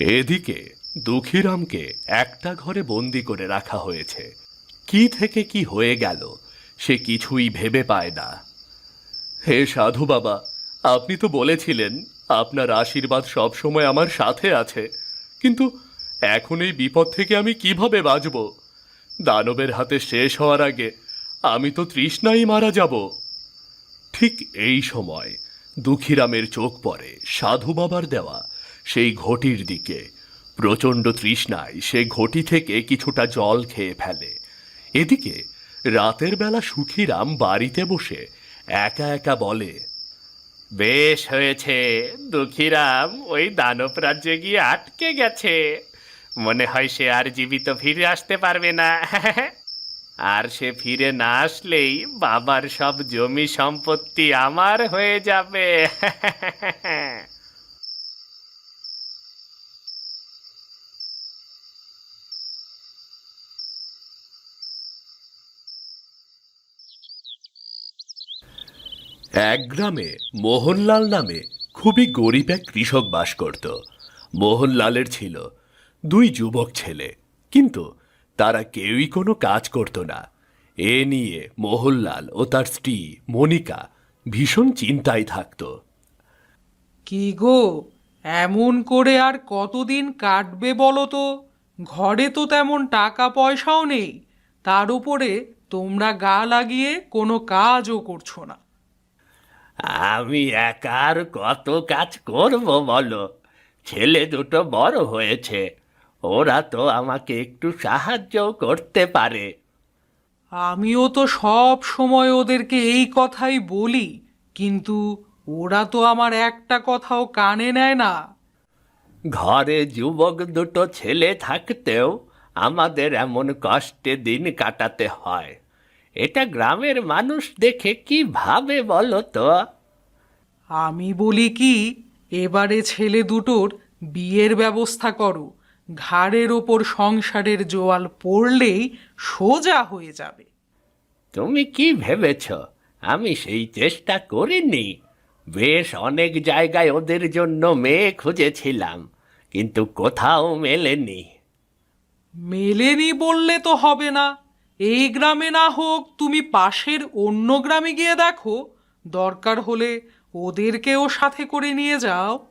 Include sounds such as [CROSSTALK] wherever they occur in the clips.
এদিকে দুঃখীরামকে একটা ঘরে বন্দি করে রাখা হয়েছে। কি থেকে কি হয়ে গেল, সে কিছুই ভেবে পায় না। হে সাধু বাবা, আপনি তো বলেছিলেন আপনার আশীর্বাদ সবসময় আমার সাথে আছে, কিন্তু এখন এই বিপদ থেকে আমি কীভাবে বাঁচব? দানবের হাতে শেষ হওয়ার আগে আমি তো তৃষ্ণাই মারা যাব। ঠিক এই সময় দুঃখীরামের চোখ পড়ে সাধু বাবার দেওয়া সেই ঘটির দিকে। প্রচণ্ড তৃষ্ণায় সে ঘটি থেকে কিছুটা জল খেয়ে ফেলে। এদিকে রাতের বেলা সুখীরাম বাড়িতে বসে একা একা বলে, বেশ হয়েছে, দুঃখীরাম, ওই দানব রাজ্যে গিয়ে আটকে গেছে। মনে হয় সে আর জীবিত ফিরে আসতে পারবে না। [LAUGHS] আর সে ফিরে না আসলেই বাবার সব জমি সম্পত্তি আমার হয়ে যাবে। [LAUGHS] এক গ্রামে মোহনলাল নামে খুবই গরিব এক কৃষক বাস করত। মোহনলালের ছিল দুই যুবক ছেলে, কিন্তু তারা কেউই কোনো কাজ করত না। এ নিয়ে মোহনলাল ও তার স্ত্রী মনিকা ভীষণ চিন্তায় থাকত। কি গো, এমন করে আর কতদিন কাটবে বলো তো? ঘরে তো তেমন টাকা পয়সাও নেই। তার উপরে তোমরা গা লাগিয়ে কোনো কাজও করছ না। আমি একার কত কাজ করব বলো? ছেলে দুটো বড় হয়েছে। ওরা তো আমাকে একটু সাহায্য করতে পারে। আমিও তো সব সময় ওদেরকে এই কথাই বলি কিন্তু ওরা তো আমার একটা কথাও কানে নেয় না। ঘরে যুবক দুটো ছেলে থাকতেও আমাদের এমন কষ্টে দিন কাটাতে হয়। এটা গ্রামের মানুষ দেখে কি ভাবে বলো তো? আমি বলি কি এবারে ছেলে দুটোর বিয়ের ব্যবস্থা করো। ঘাড়ের ওপর সংসারের জোয়াল পড়লেই সোজা হয়ে যাবে। তুমি কি ভেবেছ? আমি সেই চেষ্টা করিনি। বেশ অনেক জায়গায় ওদের জন্য মেয়ে খুঁজেছিলাম কিন্তু কোথাও মেলেনি। মেলেনি বললে তো হবে না। এই গ্রামে না হোক তুমি পাশের অন্য গ্রামে গিয়ে দেখো। দরকার হলে ওদেরকেও সাথে করে নিয়ে যাও।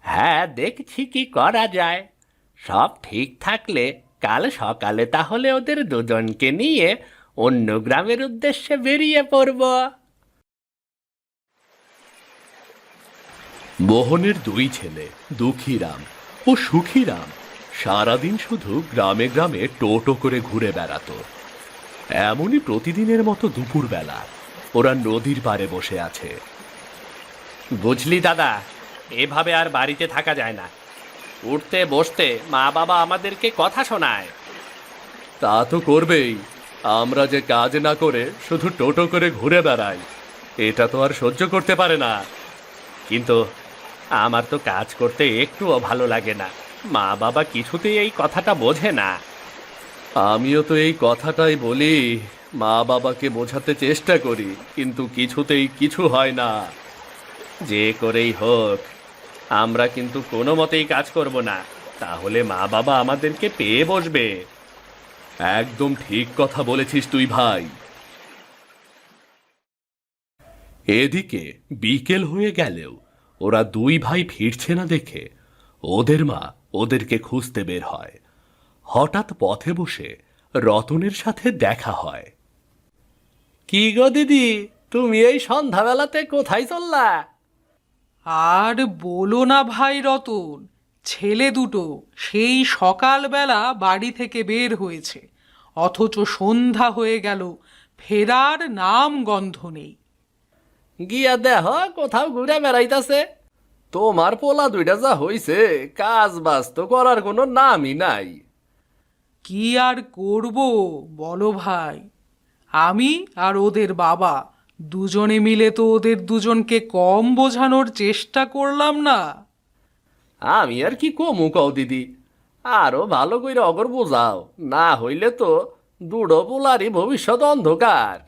হ্যাঁ দেখছি কি করা যায়। সব ঠিক থাকলে কাল সকালে তাহলে ওদের দুজনকে নিয়ে অন্য গ্রামের উদ্দেশ্যে বেরিয়ে পড়ব। মোহনের দুই ছেলে দুঃখীরাম ও সুখীরাম সারাদিন শুধু গ্রামে গ্রামে টোটো করে ঘুরে বেড়াতো। এমনই প্রতিদিনের মতো দুপুরবেলা। ওরা নদীর পাড়ে বসে আছে। বুঝলি দাদা এভাবে আর বাড়িতে থাকা যায় না। উঠতে বসতে মা বাবা আমাদেরকে কথা শোনায়। তা তো করবেই। আমরা যে কাজ না করে শুধু টোটো করে ঘুরে বেড়াই এটা তো আর সহ্য করতে পারে না। কিন্তু আমার তো কাজ করতে একটুও ভালো লাগে না। মা বাবা কিছুতেই এই কথাটা বোঝে না। আমিও তো এই কথাটাই বলি, মা বাবাকে বোঝাতে চেষ্টা করি, কিন্তু কিছুতেই কিছু হয় না। যে করেই হোক, আমরা কিন্তু কোনো মতেই কাজ করব না, তাহলে মা বাবা আমাদেরকে পেয়ে বসবে। একদম ঠিক কথা বলেছিস তুই ভাই। এদিকে বিকেল হয়ে গেলেও ওরা দুই ভাই ফিরছে না দেখে, ওদের মা ওদেরকে খুঁজতে বের হয়। হঠাৎ পথে বসে রতনের সাথে দেখা হয়। কি গো দিদি তুমি এই সন্ধ্যাবেলাতে কোথায় চললা? আর বলো না ভাই রতন ছেলে দুটো সেই সকালবেলা বাড়ি থেকে বের হয়েছে অথচ সন্ধ্যা হয়ে গেল ফেরার নাম গন্ধ নেই। গিয়া দেহ কোথাও ঘুরে বেড়াইতাছে? তোমার পোলা দুইটা যা হইছে কাজ বাজ তো করার কোনো নামই নাই। কি আর করব, বলো ভাই? আমি আর ওদের বাবা, দুজনে মিলে তো ওদের দুজনকে কম বোঝানোর চেষ্টা করলাম না। আমি আর কি কমু কও দিদি? আরও ভালো করে অগর বোঝাও, না হইলে তো দুড়ো পোলারই ভবিষ্যৎ অন্ধকার।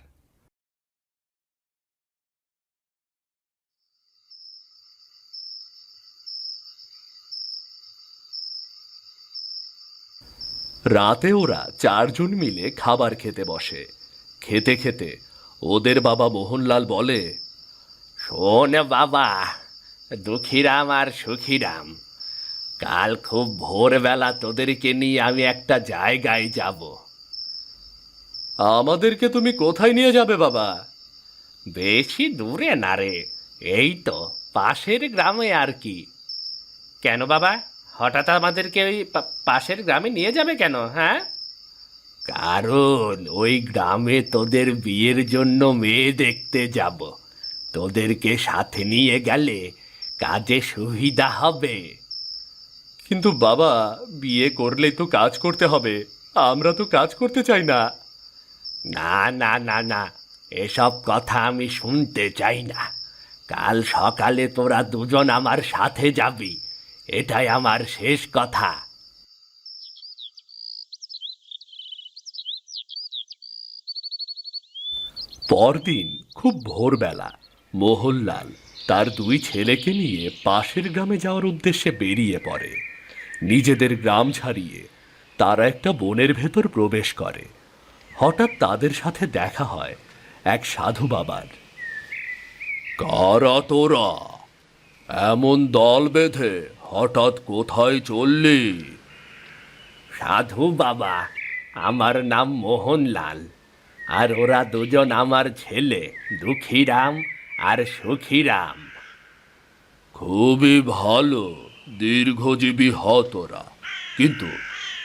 রাতে ওরা চারজন মিলে খাবার খেতে বসে। খেতে খেতে ওদের বাবা মোহনলাল বলে, শোন বাবা, দুঃখীরাম আর সুখীরাম, কাল খুব ভোরবেলা তোদেরকে নিয়ে আমি একটা জায়গায় যাব। আমাদেরকে তুমি কোথায় নিয়ে যাবে বাবা? বেশি দূরে না রে, এই তো পাশের গ্রামে আর কি। কেন বাবা? হঠাৎ আমাদেরকে ওই পা- পাশের গ্রামে নিয়ে যাবে কেন হ্যাঁ? কারণ ওই গ্রামে তোদের বিয়ের জন্য মেয়ে দেখতে যাব। তোদেরকে সাথে নিয়ে গেলে কাজে সুবিধা হবে। কিন্তু বাবা বিয়ে করলেই তো কাজ করতে হবে। আমরা তো কাজ করতে চাই না। না না না না এসব কথা আমি শুনতে চাই না। কাল সকালে তোরা দুজন আমার সাথে যাবি। এটাই আমার শেষ কথা। পরদিন, খুব ভোরবেলা, মোহনলাল তার দুই ছেলেকে নিয়ে পাশের গ্রামে যাওয়ার উদ্দেশ্যে বেরিয়ে পড়ে। নিজেদের গ্রাম ছাড়িয়ে তারা একটা বনের ভেতর প্রবেশ করে। হঠাৎ তাদের সাথে দেখা হয় এক সাধু বাবার। কারা তোরা এমন দল বেঁধে হঠাৎ কোথায় চললি? সাধু বাবা আমার নাম মোহনলাল আর ওরা দুজন আমার ছেলে দুঃখীরাম আর সুখীরাম। খুবই ভালো দীর্ঘজীবী হ তোরা। কিন্তু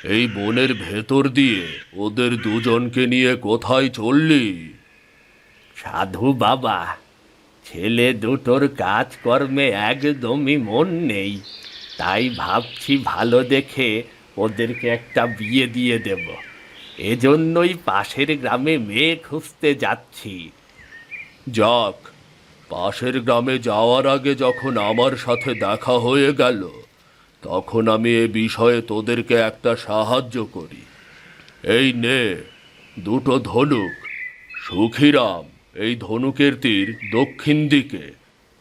এই বনের ভেতর দিয়ে ওদের দুজনকে নিয়ে কোথায় চললি? সাধু বাবা ছেলে দুটোর কাজকর্মে একদমই মন নেই। তাই ভাবছি ভালো দেখে ওদেরকে একটা বিয়ে দিয়ে দেব। এজন্যই পাশের গ্রামে মেয়ে খুঁজতে যাচ্ছি। যাক, পাশের গ্রামে যাওয়ার আগে যখন আমার সাথে দেখা হয়ে গেল, তখন আমি এ বিষয়ে তোদেরকে একটা সাহায্য করি। এই নে, দুটো ধনুক, সুখীরাম, এই ধনুকের তীর দক্ষিণ দিকে,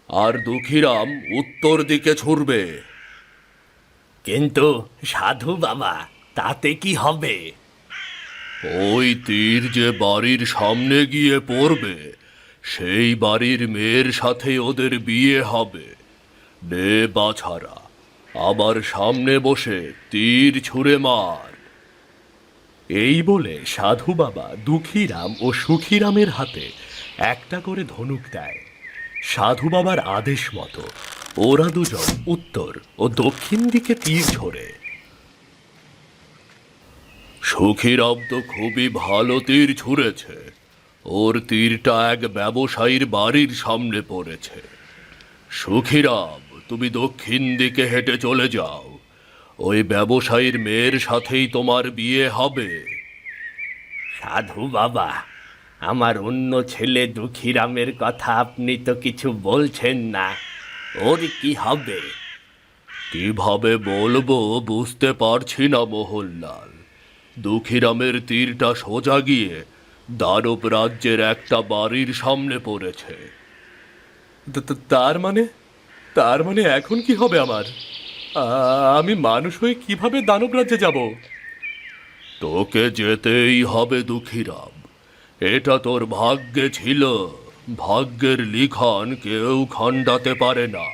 আর দুঃখীরাম উত্তর দিকে ছুড়বে। কিন্তু সাধু বাবা, তাতে কি হবে? ওই তীর যে বাড়ির সামনে গিয়ে পড়বে, সেই বাড়ির মেয়ের সাথে ওদের বিয়ে হবে। নে বাছারা আবার সামনে বসে তীর ছুঁড়ে মার। এই বলে সাধু বাবা দুঃখীরাম ও সুখীরামের হাতে একটা করে ধনুক দেয়। সাধু বাবার আদেশ মতো ওরা দুজন উত্তর ও দক্ষিণ দিকে তীর ছোড়ে সুখীরাম তো খুবই ভালো তীর ছুঁড়েছে। ওর তীরটা এক ব্যবসায়ীর বাড়ির সামনে পড়েছে। সুখীরাম, তুমি দক্ষিণ দিকে হেঁটে চলে যাও। ওই ব্যবসায়ীর মেয়ের সাথেই তোমার বিয়ে হবে। সাধু বাবা, আমার অন্য ছেলে দুঃখীরামের কথা আপনি তো কিছু বলছেন না। ওর কি হবে? কীভাবে বলব বুঝতে পারছি না, মোহনলাল। দুঃখীরামের তীরটা সোজা গিয়ে দানব রাজ্যের একটা বাড়ির সামনে পড়েছে। তার মানে? তার মানে এখন কি হবে আমার? আমি মানুষ হয়ে কীভাবে দানব রাজ্যে যাব? তোকে যেতেই হবে, দুঃখীরাম। এটা তোর ভাগ্যে ছিল। ভাগ্যের লিখন কেউ খণ্ডাতে পারে না।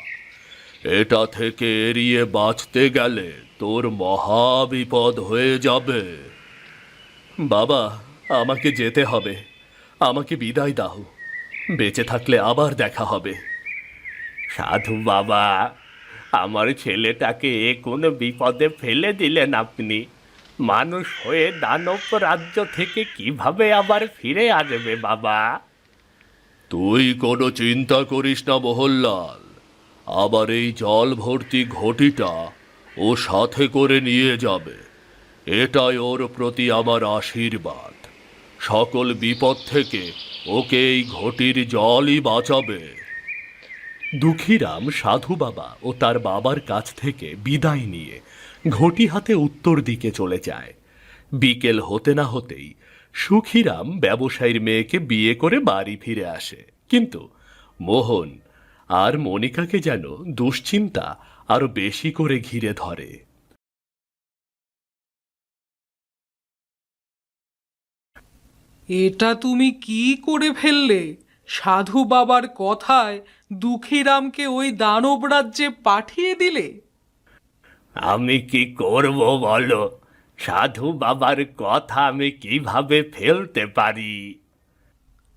এটা থেকে এড়িয়ে বাঁচতে গেলে তোর মহা বিপদ হয়ে যাবে। বাবা, আমাকে যেতে হবে। আমাকে বিদায় দাও। বেঁচে থাকলে আবার দেখা হবে। সাধু বাবা, আমার ছেলেটাকে এ কোনো বিপদে ফেলে দিলেন আপনি? মানুষ হয়ে দানব রাজ্য থেকে কীভাবে আবার ফিরে আসবে বাবা? তুই কোনো চিন্তা করিস না, মোহনলাল। আবার এই জল ভর্তি ঘটিটা ও সাথে করে নিয়ে যাবে। এটাই ওর প্রতি আমার আশীর্বাদ। সকল বিপদ থেকে ওকে এই ঘটির জলই বাঁচাবে। দুঃখীরাম সাধু বাবা ও তার বাবার কাছ থেকে বিদায় নিয়ে ঘটি হাতে উত্তর দিকে চলে যায়। বিকেল হতে না হতেই সুখীরাম ব্যবসায়ীর মেয়েকে বিয়ে করে বাড়ি ফিরে আসে। কিন্তু মোহন আর মনিকাকে যেন দুশ্চিন্তা আরও বেশি করে ঘিরে ধরে। এটা তুমি কি করে ফেললে? সাধু বাবার কথায় দুঃখীরামকে ওই দানব রাজ্যে পাঠিয়ে দিলে? আমি কি করব বলো? সাধু বাবার কথা আমি কীভাবে ফেলতে পারি?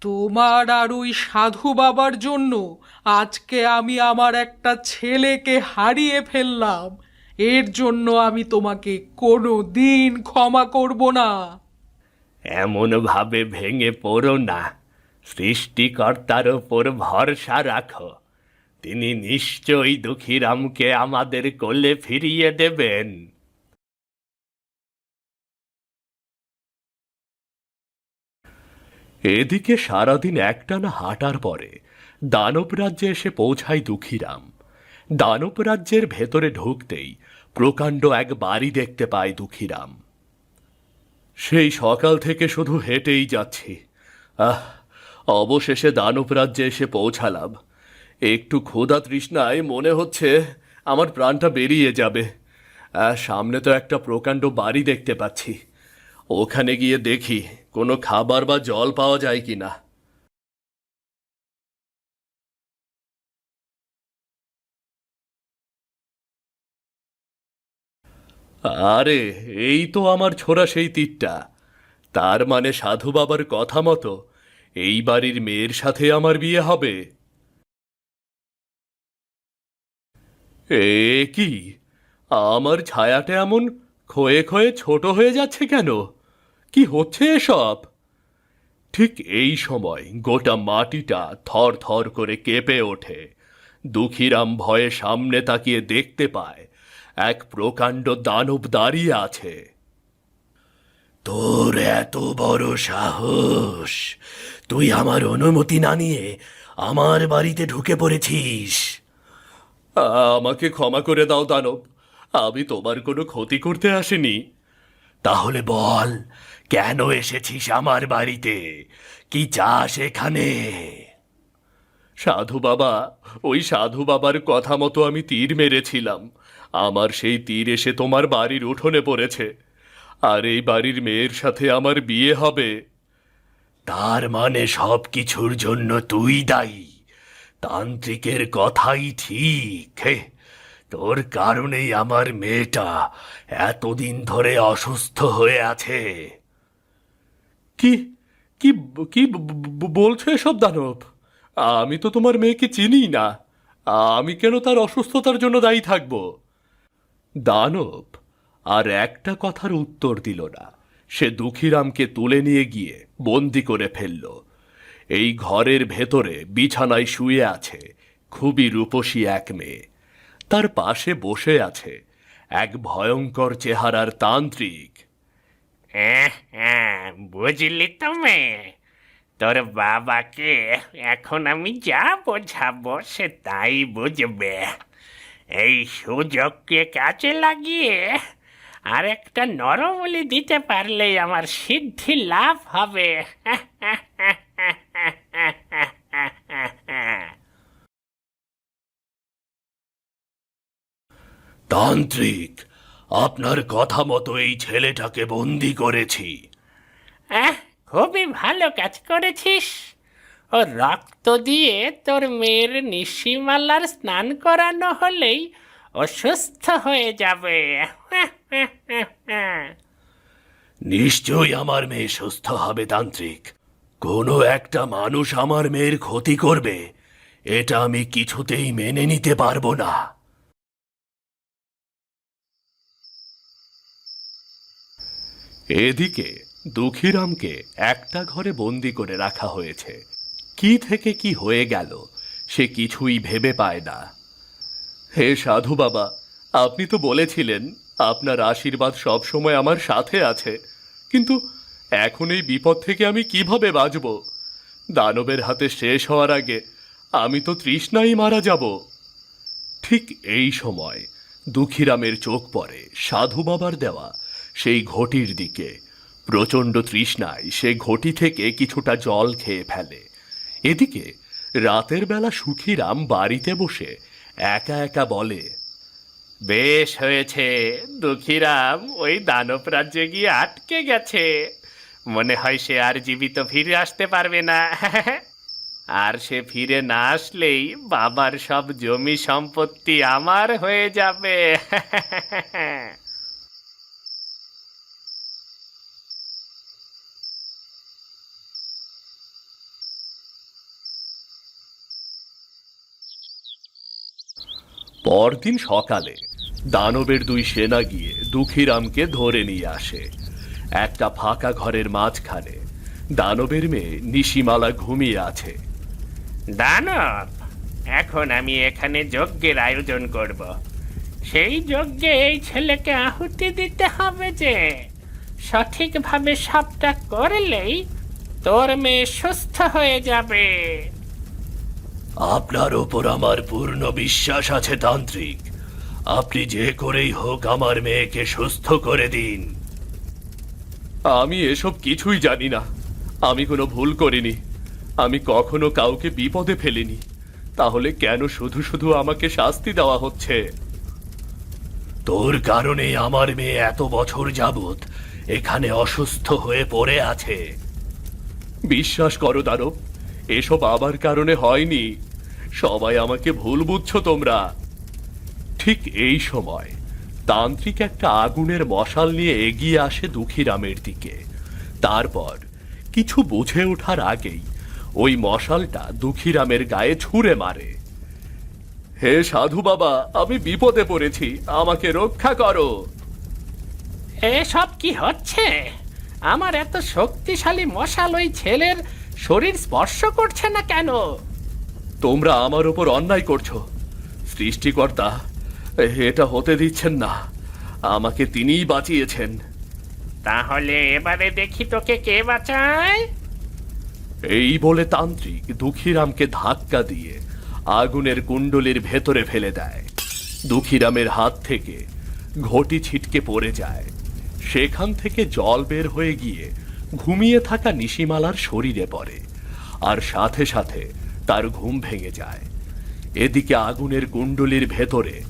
তোমার আর ওই সাধু বাবার জন্য আজকে আমি আমার একটা ছেলেকে হারিয়ে ফেললাম। এর জন্য আমি তোমাকে কোনো দিন ক্ষমা করব না। এমন ভাবে ভেঙে পড়ো না। সৃষ্টিকর্তার ওপর ভরসা রাখো। তিনি নিশ্চয়ই দুঃখীরামকে আমাদের কোলে ফিরিয়ে দেবেন। এদিকে সারাদিন একটানা হাঁটার পরে দানব রাজ্যে এসে পৌঁছায় দুঃখীরাম। দানব রাজ্যের ভেতরে ঢুকতেই প্রকাণ্ড এক বাড়ি দেখতে পায় দুঃখীরাম। সেই সকাল থেকে শুধু হেঁটেই যাচ্ছি। আহ, অবশেষে দানব রাজ্যে এসে পৌঁছালাম। একটু ক্ষুধা তৃষ্ণায় মনে হচ্ছে আমার প্রাণটা বেরিয়ে যাবে। সামনে তো একটা প্রকাণ্ড বাড়ি দেখতে পাচ্ছি। ওখানে গিয়ে দেখি কোনো খাবার বা জল পাওয়া যায় কি না? আরে, এই তো আমার ছোড়া সেই তীরটা। তার মানে সাধু বাবার কথা মতো এই বাড়ির মেয়ের সাথে আমার বিয়ে হবে? এ কি? আমার ছায়াটা এমন ক্ষয়ে ক্ষয়ে ছোট হয়ে যাচ্ছে কেন? কি হচ্ছে এসব? ঠিক এই সময় গোটা মাটিটা থর থর করে কেঁপে ওঠে। দুঃখীরাম ভয়ে সামনে তাকিয়ে দেখতে পায় এক প্রকাণ্ড দানব দাঁড়িয়ে আছে। তোর এত বড় সাহস! তুই আমার অনুমতি না নিয়ে আমার বাড়িতে ঢুকে পড়েছিস। আমাকে ক্ষমা করে দাও দানব। আমি তোমার কোনো ক্ষতি করতে আসিনি। তাহলে বল কেন এসেছিস আমার বাড়িতে? কি চাস এখানে? সাধু বাবা ওই সাধু বাবার কথা মতো আমি তীর মেরেছিলাম। আমার সেই তীর এসে তোমার বাড়ির উঠোনে পড়েছে। আর এই বাড়ির মেয়ের সাথে আমার বিয়ে হবে। তার মানে সব কিছুর জন্য তুই দায়ী। তান্ত্রিকের কথাই ঠিক। হে তোর কারণেই আমার মেয়েটা এতদিন ধরে অসুস্থ হয়ে আছে। কি কি কি বলছো এসব দানব? আমি তো তোমার মেয়েকে চিনি না। আমি কেন তার অসুস্থতার জন্য দায়ী থাকব? দানব, আর একটা কথার উত্তর দিল না। সে দুঃখীরামকে তুলে নিয়ে গিয়ে বন্দি করে ফেলল। এই ঘরের ভেতরে বিছানায় শুয়ে আছে খুবই রূপসী এক মেয়ে। তার পাশে বসে আছে এক ভয়ঙ্কর চেহারার তান্ত্রিক। হ্যাঁ বুঝলি তো তোর বাবাকে এখন আমি যা বোঝাবো সে তাই বুঝবে। এই সুযোগকে কাজে লাগিয়ে আর একটা নরবলি দিতে পারলেই আমার সিদ্ধি লাভ হবে। তান্ত্রিক, আপনার কথা মতো এই ছেলেটাকে বন্দি করেছি। আহ, খুবই ভালো কাজ করেছিস। ও রক্ত দিয়ে তোর মেয়ের নিশিমালার স্নান করানো হলেই ও সুস্থ হয়ে যাবে। নিশ্চয়ই আমার মেয়ে সুস্থ হবে তান্ত্রিক। কোনো একটা মানুষ আমার মেয়ের ক্ষতি করবে এটা আমি কিছুতেই মেনে নিতে পারব না। এদিকে দুঃখীরামকে একটা ঘরে বন্দি করে রাখা হয়েছে। কি থেকে কি হয়ে গেল, সে কিছুই ভেবে পায় না। হে সাধু বাবা, আপনি তো বলেছিলেন আপনার আশীর্বাদ সবসময় আমার সাথে আছে, কিন্তু এখন এই বিপদ থেকে আমি কীভাবে বাঁচব? দানবের হাতে শেষ হওয়ার আগে আমি তো তৃষ্ণাই মারা যাব। ঠিক এই সময় দুঃখীরামের চোখ পড়ে সাধু বাবার দেওয়া সেই ঘটির দিকে। প্রচণ্ড তৃষ্ণায় সে ঘটি থেকে কিছুটা জল খেয়ে ফেলে। এদিকে রাতের বেলা সুখীরাম বাড়িতে বসে একা একা বলে, বেশ হয়েছে, দুঃখীরাম, ওই দানব রাজ্যে গিয়ে আটকে গেছে। মনে হয় সে আর জীবিত ফিরে আসতে পারবে না। [LAUGHS] আর সে ফিরে না আসলেই বাবার সব জমি সম্পত্তি আমার হয়ে যাবে। [LAUGHS] পরদিন সকালে দানবের দুই সেনা গিয়ে দুঃখীরামকে ধরে নিয়ে আসে। একটা ফাঁকা ঘরের মাঝখানে দানবের মেয়ে নিশিমালা ঘুমিয়ে আছে। দানব, এখন আমি এখানে যজ্ঞের আয়োজন করব। সেই যজ্ঞে এই ছেলেকে আহুতি দিতে হবে যে, সঠিকভাবে সবটা করলেই তোর মেয়ে সুস্থ হয়ে যাবে। আপনার ওপর আমার পূর্ণ বিশ্বাস আছে তান্ত্রিক। আপনি যে করেই হোক আমার মেয়েকে সুস্থ করে দিন। আমি এসব কিছুই জানি না। আমি কোনো ভুল করিনি। আমি কখনো কাউকে বিপদে ফেলিনি। তাহলে কেন শুধু শুধু আমাকে শাস্তি দেওয়া হচ্ছে? তোর কারণে আমার মেয়ে এত বছর যাবত এখানে অসুস্থ হয়ে পড়ে আছে। বিশ্বাস করো দানব এসব আমার কারণে হয়নি। সবাই আমাকে ভুল বুঝছ তোমরা। ঠিক এই সময় তান্ত্রিক একটা আগুনের মশাল নিয়ে এগিয়ে আসে দুঃখীরামের দিকে। তারপর কিছু বুঝে ওঠার আগেই ওই মশালটা দুঃখীরামের গায়ে ছুঁড়ে মারে। হে সাধু বাবা, আমি বিপদে পড়েছি, আমাকে রক্ষা করো। এসব কি হচ্ছে? আমার এত শক্তিশালী মশাল ওই ছেলের শরীর স্পর্শ করছে না কেন? তোমরা আমার উপর অন্যায় করছ। সৃষ্টিকর্তা এটা হতে দিচ্ছেন না। আমাকে তিনিই বাঁচিয়েছেন। তাহলে এবারে দেখি তোকে কে বাঁচায়। এই বলে তান্ত্রিক দুঃখীরামকে ধাক্কা দিয়ে আগুনের কুণ্ডলির ভেতরে ফেলে দেয়। দুঃখীরামের হাত থেকে ঘটি ছিটকে পড়ে যায়। সেখান থেকে জল বের হয়ে গিয়ে ঘুমিয়ে থাকা নিশিমালার শরীরে পড়ে, আর সাথে সাথে তার ঘুম ভেঙে যায়। এদিকে আগুনের কুণ্ডলির ভেতরে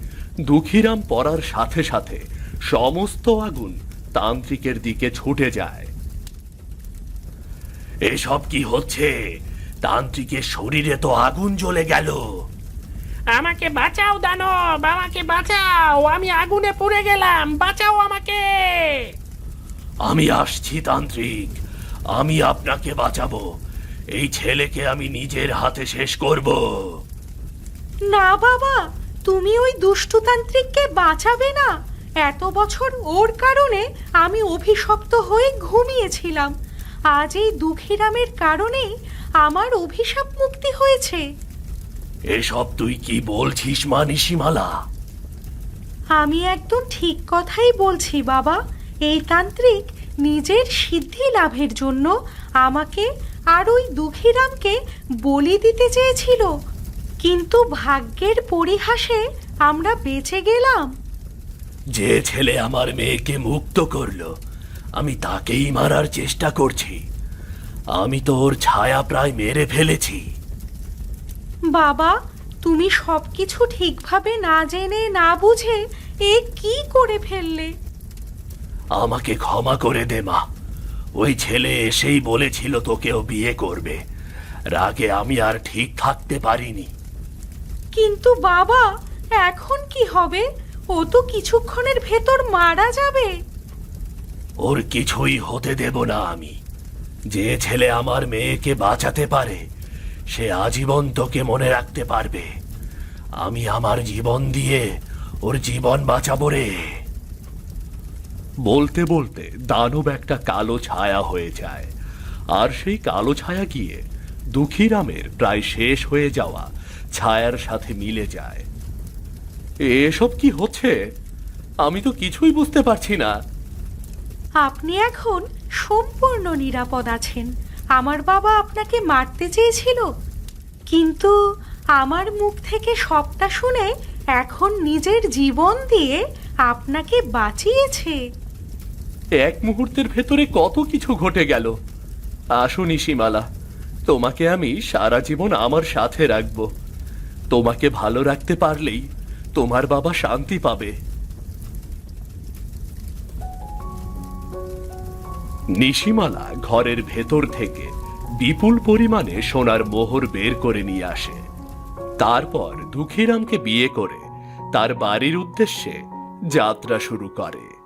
দুঃখীরাম পড়ার সাথে সাথে সমস্ত আগুন তান্ত্রিকের দিকে ছুটে যায়। এসব কি হচ্ছে? তান্ত্রিকের শরীরে তো আগুন জ্বলে গেল। আমাকে বাঁচাও দানব, আমাকে বাঁচাও, আমি আগুনে পুড়ে গেলাম, বাঁচাও আমাকে। আমি আসছি তান্ত্রিক। আমি আপনাকে বাঁচাবো। এই ছেলেকে আমি নিজের হাতে শেষ করব। না বাবা তুমি ওই দুষ্টতান্ত্রিককে বাঁচাবে না। এত বছর ওর কারণে আমি অভিশপ্ত হয়ে ঘুমিয়েছিলাম। আজ এই দুঃখীরামের কারণেই আমার অভিশাপ মুক্তি হয়েছে। এসব তুই কি বলছিস মা নিশিমালা? আমি একদম ঠিক কথাই বলছি বাবা। এই তান্ত্রিক নিজের সিদ্ধি লাভের জন্য আমাকে আর ওই দুঃখীরামকে বলি দিতে চেয়েছিল। কিন্তু ভাগ্যের পরিহাসে আমরা বেঁচে গেলাম। যে ছেলে আমার মেয়েকে মুক্ত করল আমি তাকেই মারার চেষ্টা করছি। আমি তো ওর ছায়া প্রায় মেরে ফেলেছি। বাবা তুমি সবকিছু ঠিকভাবে না জেনে না বুঝে এ কি করে ফেললে? আমাকে ক্ষমা করে দে মা। ওই ছেলে এসেই বলেছিল তোকেও বিয়ে করবে। রাগে আমি আর ঠিক থাকতে পারিনি। কিন্তু বাবা এখন কি হবে? ও তো কিছুক্ষণের ভেতর মারা যাবে। ওর কিছুই হতে দেব না আমি। যে ছেলে আমার মেয়েকে বাঁচাতে পারে সে আজীবন তোকে মনে রাখতে পারবে। আমি আমার জীবন দিয়ে ওর জীবন বাঁচাবো রে। বলতে বলতে দানব একটা কালো ছায়া হয়ে যায়। আর সেই কালো ছায়া গিয়ে দুঃখীরামের প্রায় শেষ হয়ে যাওয়া ছায়ার সাথে মিলে যায়। এসব কি হচ্ছে? আমি তো কিছুই বুঝতে পারছি না। আপনি এখন সম্পূর্ণ নিরাপদ আছেন। আমার বাবা আপনাকে মারতে চেয়েছিল। কিন্তু আমার মুখ থেকে সবটা শুনে এখন নিজের জীবন দিয়ে আপনাকে বাঁচিয়েছে। এক মুহূর্তের ভেতরে কত কিছু ঘটে গেল। আসুন সীমালা তোমাকে আমি সারা জীবন আমার সাথে রাখব। তোমাকে ভালো রাখতে পারলেই তোমার বাবা শান্তি পাবে। নিশিমালা ঘরের ভেতর থেকে বিপুল পরিমাণে সোনার মোহর বের করে নিয়ে আসে। তারপর দুঃখীরামকে বিয়ে করে তার বাড়ির উদ্দেশ্যে যাত্রা শুরু করে।